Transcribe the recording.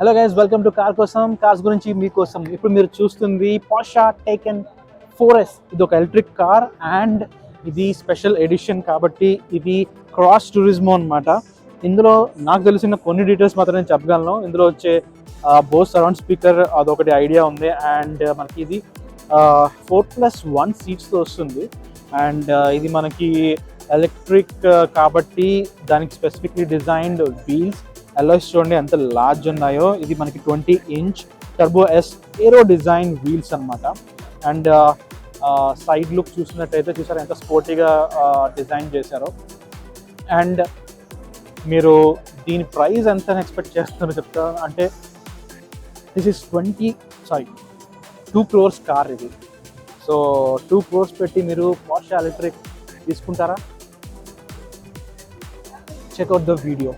Hello guys welcome to car కోసం cars గురించి మీకోసం ఇప్పుడు మీరు చూస్తుంది పాషా టేకెన్ ఫోర్ ఎస్ ఇది ఒక ఎలక్ట్రిక్ కార్ అండ్ ఇది స్పెషల్ ఎడిషన్ కాబట్టి ఇది క్రాస్ టూరిజమో అన్నమాట. ఇందులో నాకు తెలిసిన కొన్ని డీటెయిల్స్ మాత్రమే నేను చెప్పగలను. ఇందులో వచ్చే బోస్ సరౌండ్ స్పీకర్ అదొకటి ఐడియా ఉంది. అండ్ మనకి ఇది ఫోర్ ప్లస్ వన్ సీట్స్తో వస్తుంది. అండ్ ఇది మనకి ఎలక్ట్రిక్ కాబట్టి దానికి స్పెసిఫిక్లీ డిజైన్డ్ వీల్స్ ఎల్ఐస్ చూడండి ఎంత లార్జ్ ఉన్నాయో ఇది మనకి twenty inch turbo S aero design wheels అనమాట అండ్ సైడ్ లుక్ చూసినట్టయితే చూసారు ఎంత స్పోర్టీగా డిజైన్ uh, చేశారో. అండ్ మీరు దీని ప్రైస్ ఎంత ఎక్స్పెక్ట్ చేస్తున్నారో చెప్తా. అంటే this is twenty sorry two crores car ఇది. సో టూ క్రోర్స్ పెట్టి మీరు పాషా ఎలక్ట్రిక్ తీసుకుంటారా? Check out the video